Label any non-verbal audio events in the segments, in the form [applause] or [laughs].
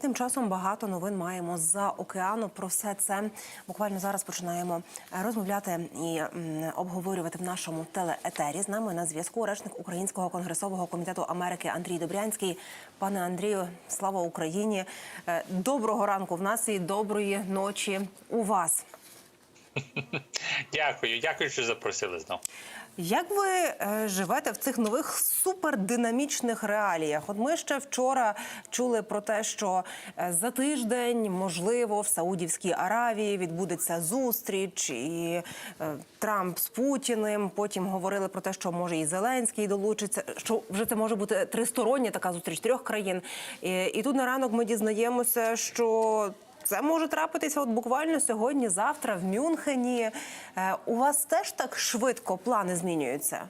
Тим часом багато новин маємо за океану. Про все це буквально зараз починаємо е, розмовляти і обговорювати в нашому телеетері. З нами на зв'язку речник Українського конгресового комітету Америки Андрій Добрянський. Пане Андрію, слава Україні! Е, Доброго ранку в нас і доброї ночі у вас. [laughs] Дякую, дякую, що запросили знову. Як ви е, живете в цих нових супердинамічних реаліях? От ми ще вчора чули про те, що е, за тиждень, можливо, в Саудівській Аравії відбудеться зустріч, і е, Трамп з Путіним. Потім говорили про те, що може і Зеленський долучиться. Що вже це може бути тристороння така зустріч трьох країн. І, і тут на ранок ми дізнаємося, що це може трапитися от буквально сьогодні, завтра в Мюнхені. Е, У вас теж так швидко плани змінюються?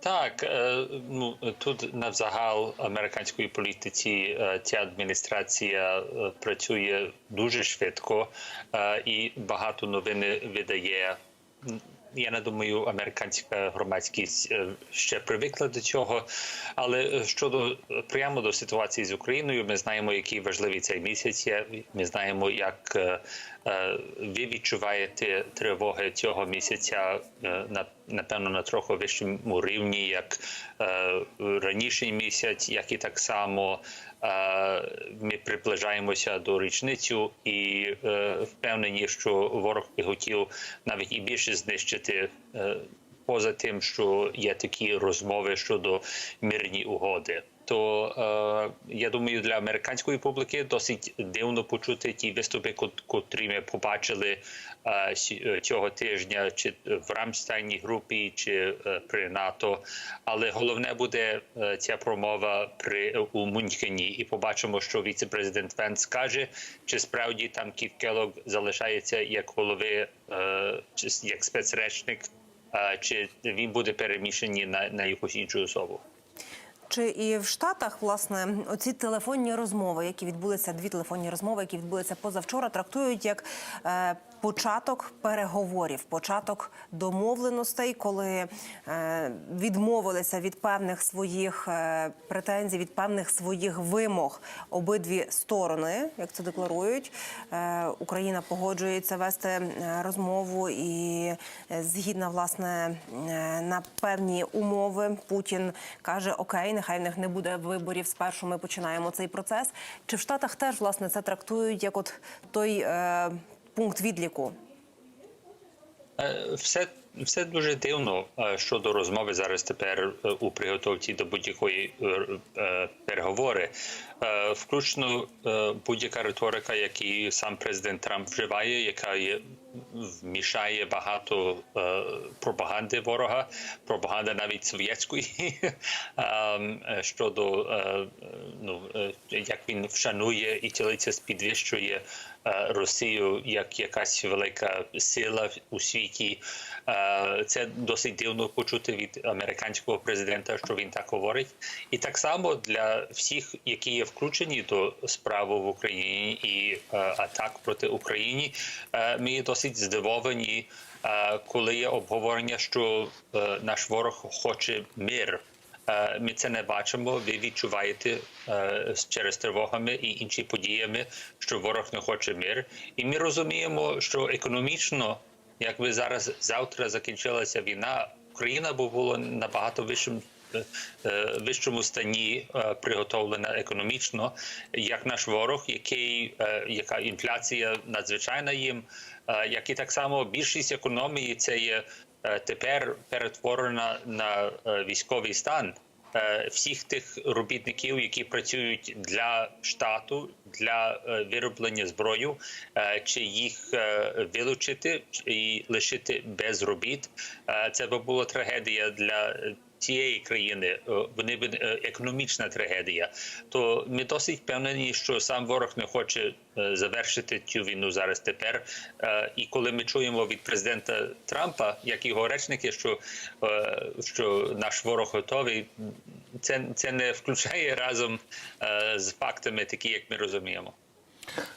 Так, е, ну тут навзагал американської політиці е, ця адміністрація працює дуже швидко і багато новини видає. Я не думаю, американська громадськість е, ще привикла до цього. Але е, щодо е, прямо до ситуації з Україною, ми знаємо, який важливий цей місяць є. Ми знаємо, як ви відчуваєте тривоги цього місяця на напевно на трохи вищому рівні, як раніший місяць, як і так само ми приближаємося до річницю і впевнені, що ворог хотів навіть і більше знищити. Поза тим, що є такі розмови щодо мирні угоди, то е, я думаю, для американської публіки досить дивно почути ті виступи, кот- котрі ми побачили е, е, цього тижня, чи в Рамштайній групі, чи е, при НАТО. Але головне буде е, ця промова при у Мюнхені, і побачимо, що віце-президент Венс каже, чи справді там Кіт Келог залишається як голови, е, як спецречник. Чи він буде переміщений на, на якусь іншу особу. Чи і в Штатах власне оці телефонні розмови, які відбулися, дві телефонні розмови, які відбулися позавчора, трактують як е, початок переговорів, початок домовленостей, коли е, відмовилися від певних своїх е, претензій, від певних своїх вимог обидві сторони, як це декларують. Е, Україна погоджується вести розмову і згідна власне на певні умови. Путін каже: Окей, нехай в них не буде виборів. Спершу ми починаємо цей процес. Чи в Штатах теж власне це трактують як от той е, пункт відліку? Е, Все, все дуже дивно е, щодо розмови зараз тепер е, у приготовці до будь-якої переговори. Включно будь-яка риторика, яку сам президент Трамп вживає, яка є вмішає багато пропаганди ворога, пропаганда навіть совєтської [laughs] щодо ну як він вшанує і тілиться підвищує е, Росію як якась велика сила у світі. Е, Це досить дивно почути від американського президента, що він так говорить, і так само для всіх, які є включені до справи в Україні і е, атак проти України, е, ми досить здивовані, е, коли є обговорення, що е, наш ворог хоче мир. Ми це не бачимо. Ви відчуваєте е, через тривогами і інші подіями, що ворог не хоче мир. І ми розуміємо, що економічно, якби зараз завтра закінчилася війна, Україна б була набагато вищим. е, е, Вищому стані приготовлена економічно, як наш ворог, який яка інфляція надзвичайна їм, як і так само більшість економії це є тепер перетворена на е, військовий стан е, всіх тих робітників, які працюють для штату, для е, вироблення зброю, е, чи їх е, вилучити і лишити без робіт. Е, Це би була трагедія для цієї країни. Е, Вони б е, економічна трагедія. То ми досить впевнені, що сам ворог не хоче е, завершити цю війну зараз тепер. І коли ми чуємо від президента Трампа, як його речники, що, що наш ворог готовий, це, це не включає разом з фактами, такі як ми розуміємо.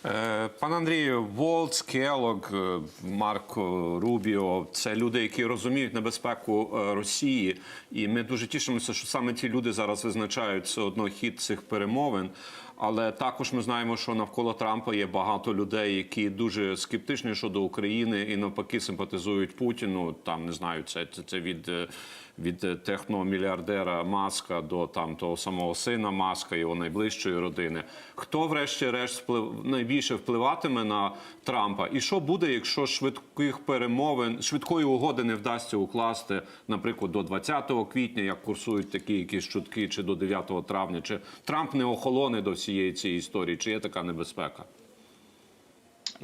Е, Пане Андрію, Волц, Келог, е, Марко Рубіо це люди, які розуміють небезпеку е, Росії, і ми дуже тішимося, що саме ті люди зараз визначають все одно хід цих перемовин. Але також ми знаємо, що навколо Трампа є багато людей, які дуже скептичні щодо України і навпаки симпатизують Путіну. Там не знаю, це, це, це від, від е, техномільярдера Маска до там того самого сина Маска, його найближчої родини. Хто, врешті-решт, вплив найбільше впливатиме на Трампа? І що буде, якщо швидких перемовин, швидкої угоди не вдасться укласти, наприклад, до 20 квітня, як курсують такі якісь чутки, чи до 9 травня, чи Трамп не охолоне до всієї цієї історії, чи є така небезпека?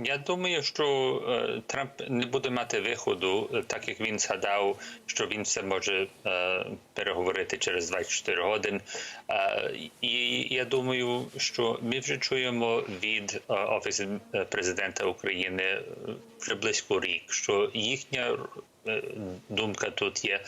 Я думаю, що е, Трамп не буде мати виходу, е, так як він згадав, що він все може е, переговорити через 24 години. Е, і я думаю, що ми вже чуємо від офісу президента України вже близько рік, що їхня думка тут є.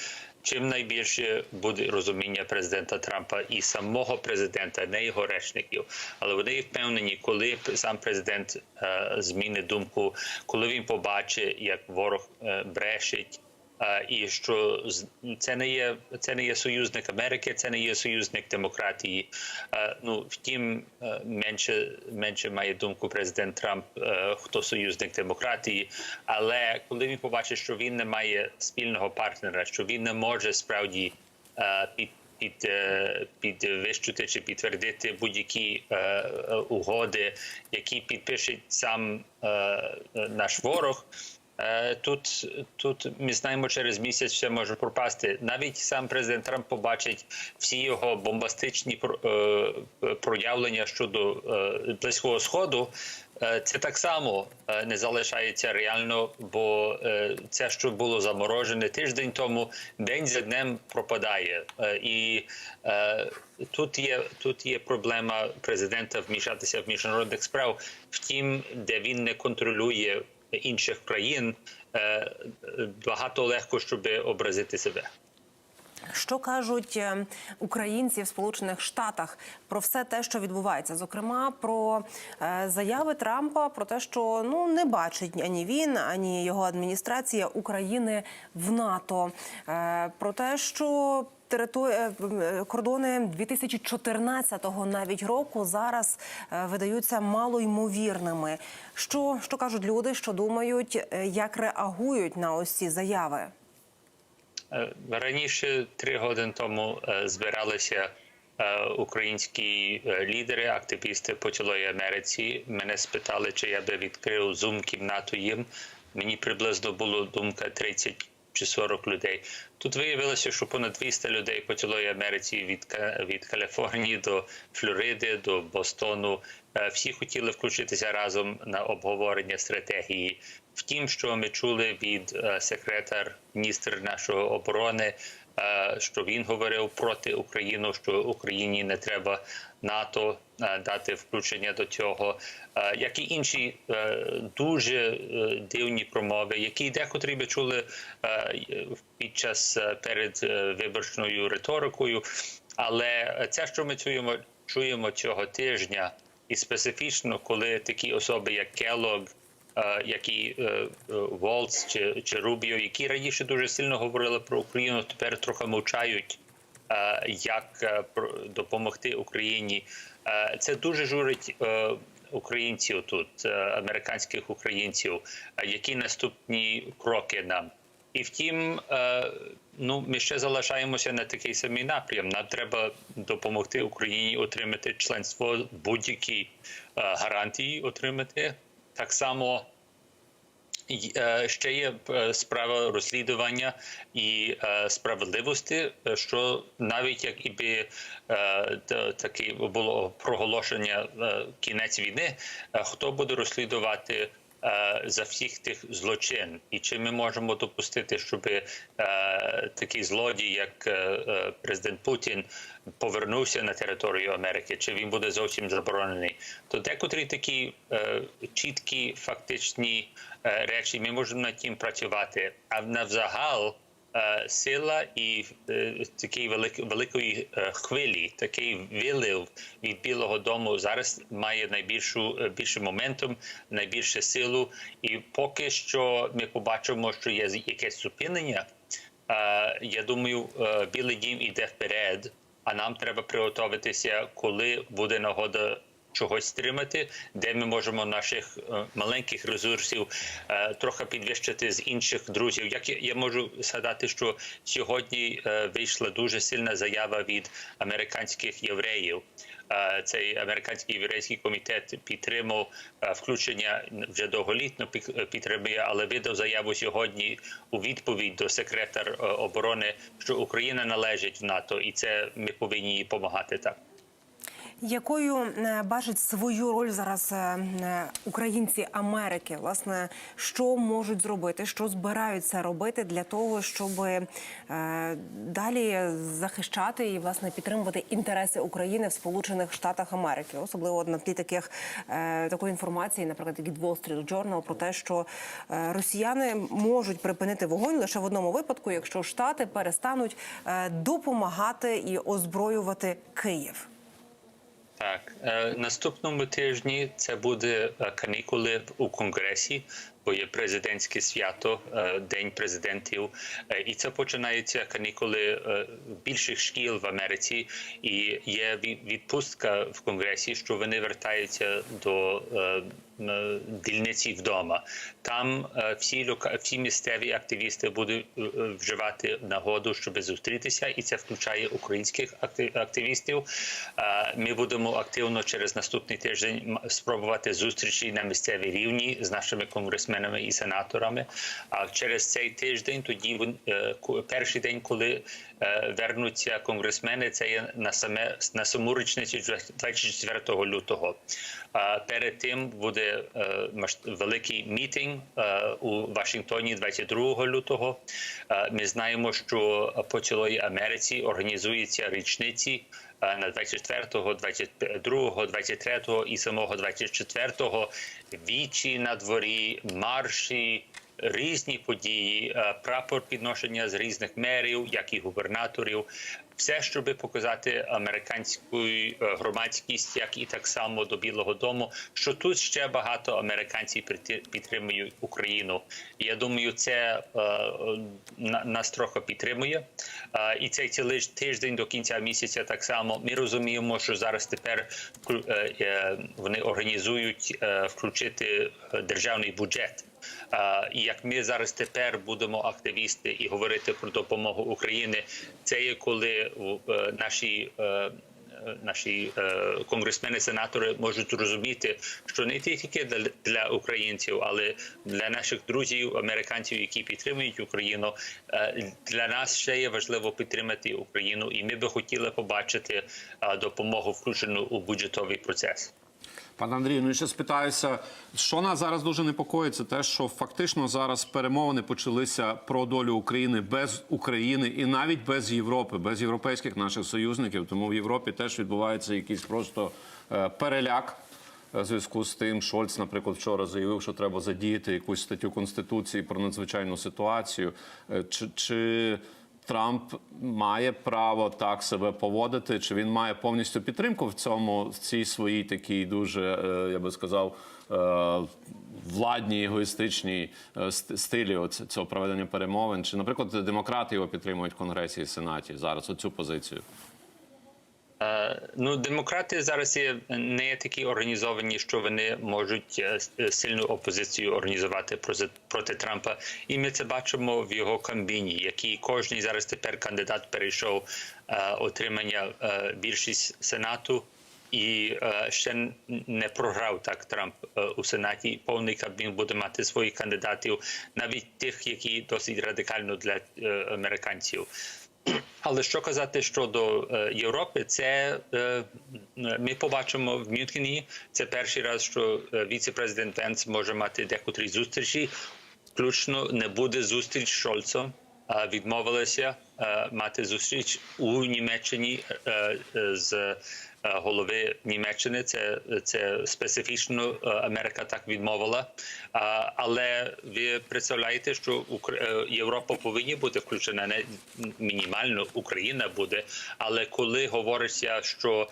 Чим найбільше буде розуміння президента Трампа і самого президента, не його речників, але вони впевнені, коли сам президент е, змінить думку, коли він побачить, як ворог е, брешить. І що це не є це не є союзник Америки, це не є союзник демократії. Ну втім, менше менше має думку президент Трамп, хто союзник демократії. Але коли він побачить, що він не має спільного партнера, що він не може справді під під, е, підвищити чи підтвердити будь-які е, угоди, які підпише сам е, наш ворог. Е, Тут тут ми знаємо, через місяць все може пропасти. Навіть сам президент Трамп побачить всі його бомбастичні е, проявлення щодо е, близького сходу. Це так само не залишається реально, бо це, що було заморожене тиждень тому, день за днем пропадає. І тут є тут є проблема президента вмішатися в міжнародних справ. Втім, де він не контролює інших країн, е, багато легко, щоб образити себе. Що кажуть е, українці в Сполучених Штатах про все те, що відбувається, зокрема про е, заяви Трампа про те, що ну не бачить ані він, ані його адміністрація України в НАТО, про те, що Територія е, кордони 2014-го навіть року зараз е, видаються малоймовірними. Що, що кажуть люди, що думають, е, як реагують на ось ці заяви? Е, Раніше три години тому е, збиралися е, українські е, лідери, активісти по цілої Америці. Мене спитали, чи я би відкрив зум кімнату їм. Мені приблизно було думка 30 чи 40 людей. Тут виявилося, що понад 200 людей по цілої Америці від від Каліфорнії до Флориди до Бостону. Е, Всі хотіли включитися разом на обговорення стратегії. Втім, що ми чули від е, секретар міністр нашої оборони, що він говорив проти України, що Україні не треба НАТО е, дати включення до цього, е, як і інші е, дуже е, дивні промови, які декотрі ми чули е, під час е, перед е, виборчою риторикою. Але це, що ми чуємо, чуємо цього тижня, і специфічно, коли такі особи, як Келлог, е, як і е, е, Волц чи, чи Рубіо, які раніше дуже сильно говорили про Україну, тепер трохи мовчають, як допомогти Україні. Це дуже журить українців тут, американських українців, які наступні кроки нам. І втім, ну ми ще залишаємося на такий самий напрям. Нам треба допомогти Україні отримати членство, будь-які гарантії отримати. Так само е, ще є е, справа розслідування і е, справедливості, що навіть як і би таке було проголошення кінець війни, хто буде розслідувати за всіх тих злочин, і чи ми можемо допустити, щоб е, такий злодій, як е, е, президент Путін, повернувся на територію Америки, чи він буде зовсім заборонений? То декотрі такі е, чіткі фактичні е, речі ми можемо над тим працювати. А навзагал е, сила і е, велик, великої е, хвилі, такий вилив від Білого Дому зараз має найбільшу е, більше моментум, найбільше силу. І поки що ми побачимо, що є якесь зупинення. Е, Я думаю, е, Білий Дім іде вперед, а нам треба приготуватися, коли буде нагода чогось стримати, де ми можемо наших е, маленьких ресурсів е, трохи підвищити з інших друзів. Як я, можу згадати, що сьогодні е, вийшла дуже сильна заява від американських євреїв. Цей американський єврейський комітет підтримав включення вже довголітно підтримує, але видав заяву сьогодні у відповідь до секретар оборони, що Україна належить в НАТО, і це ми повинні їй допомагати так. Якою е, бачать свою роль зараз е, е, українці Америки? Власне, що можуть зробити, що збираються робити для того, щоб далі захищати і власне підтримувати інтереси України в Сполучених Штатах Америки, особливо на тлі таких такої інформації, наприклад, від Wall Street Journal, про те, що росіяни можуть припинити вогонь лише в одному випадку, якщо штати перестануть допомагати і озброювати Київ. Так, е, наступному тижні це буде е, канікули у конгресі, бо є президентське свято, е, День президентів, Е, і це починаються канікули е, більших шкіл в Америці, і є ві- відпустка в конгресі, що вони вертаються до дільниці вдома. Там всі лока- всі місцеві активісти будуть вживати нагоду, щоб зустрітися, і це включає українських акти- активістів. Ми будемо активно через наступний тиждень спробувати зустрічі на місцевій рівні з нашими конгресменами і сенаторами. А через цей тиждень, тоді е, перший день, коли вернуться конгресмени, це є на саме на саму річницю 24 лютого. Перед тим буде е, великий мітинг е, у Вашингтоні 22 лютого. Е, Ми знаємо, що по цілої Америці організуються річниці е, на 24, 22, 23 і самого 24 вічі на дворі, марші. Різні події, е, прапор підношення з різних мерів, як і губернаторів, все, щоб показати американську е, громадськість, як і так само до Білого Дому, що тут ще багато американців підтримують Україну. Я думаю, це е, на- нас трохи підтримує. Е, І цей цілий тиждень до кінця місяця так само. Ми розуміємо, що зараз тепер вони організують включити державний бюджет. І як ми зараз тепер будемо активісти і говорити про допомогу Україні, це є коли наші. Наші е, конгресмени, сенатори можуть розуміти, що не тільки для, для українців, але для наших друзів, американців, які підтримують Україну, е, для нас ще є важливо підтримати Україну, і ми би хотіли побачити е, допомогу включену у бюджетовий процес. Пане Андрію, ну і ще спитаюся, що нас зараз дуже непокоїть, це те, що фактично зараз перемовини почалися про долю України без України і навіть без Європи, без європейських наших союзників. Тому в Європі теж відбувається якийсь просто е, переляк. е, В зв'язку з тим, Шольц, наприклад, вчора заявив, що треба задіяти якусь статтю конституції про надзвичайну ситуацію. Е, Чи, чи Трамп має право так себе поводити? Чи він має повністю підтримку в цьому в цій своїй такій дуже, е, я би сказав, е, владній егоїстичній е, стилі цього проведення перемовин? Чи, наприклад, демократи його підтримують в Конгресі і Сенаті зараз оцю позицію? Е, Ну, демократи зараз є не такі організовані, що вони можуть е, е, сильну опозицію організувати проти, проти Трампа. І ми це бачимо в його камбіні, який кожний зараз тепер кандидат перейшов отримання більшість сенату. І ще не програв так Трамп у сенаті. Повний кабмін буде мати своїх кандидатів, навіть тих, які досить радикально для американців. Але що казати щодо е, Європи, це е, ми побачимо в Мюнхені. Це перший раз, що е, віце-президент Венц може мати декотрі зустрічі. Включно не буде зустріч з Шольцом. Відмовилися мати зустріч у Німеччині е, е, з е, голови Німеччини. Це, це специфічно е, Америка так відмовила. Але ви представляєте, що е, Європа повинні бути включена не мінімально Україна буде. Але коли говориться, що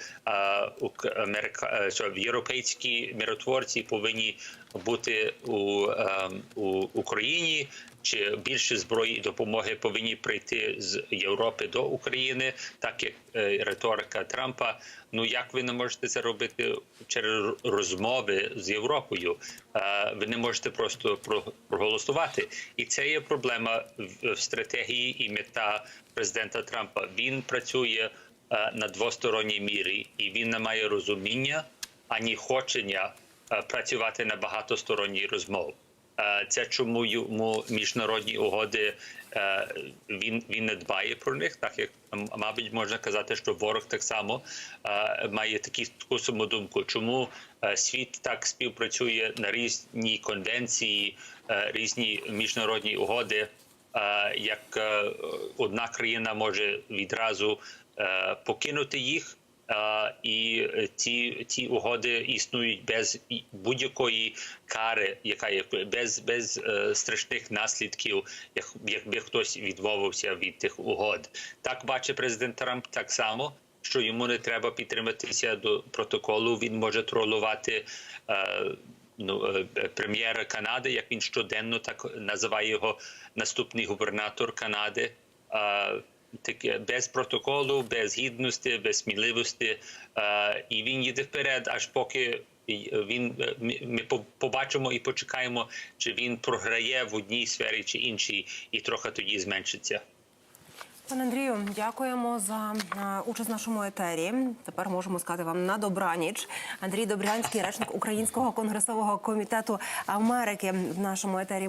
Америка, е, що європейські миротворці повинні бути у, у Україні, чи більше зброї і допомоги повинні прийти з Європи до України, так як е, риторика Трампа. Ну як ви не можете це робити через розмови з Європою? Е, Ви не можете просто проголосувати, і це є проблема в- стратегії і мета президента Трампа. Він працює е, на двосторонній мірі, і він не має розуміння ані хочення працювати на багатосторонній розмов. Е, Це чому йому міжнародні угоди е, він, він не дбає про них, так як мабуть можна казати, що ворог так само е, має такі таку саму думку. Чому світ так співпрацює на різні конвенції, різні міжнародні угоди, як одна країна може відразу покинути їх. Е, І е, ці, ці угоди існують без будь-якої кари, яка є без, без е, страшних наслідків, як, якби хтось відмовився від тих угод. Так бачить президент Трамп так само, що йому не треба підтриматися до протоколу. Він може тролувати. Е, Ну, е, е, прем'єра Канади, як він щоденно так називає його наступний губернатор Канади. Е, таке без протоколу, без гідності, без сміливості, е, і він їде вперед, аж поки він е, ми- ми по- побачимо і почекаємо, чи він програє в одній сфері чи іншій, і трохи тоді зменшиться. Пане Андрію, дякуємо за е, участь в нашому етері. Тепер можемо сказати вам на добраніч. Андрій Добрянський, речник Українського конгресового комітету Америки в нашому етері.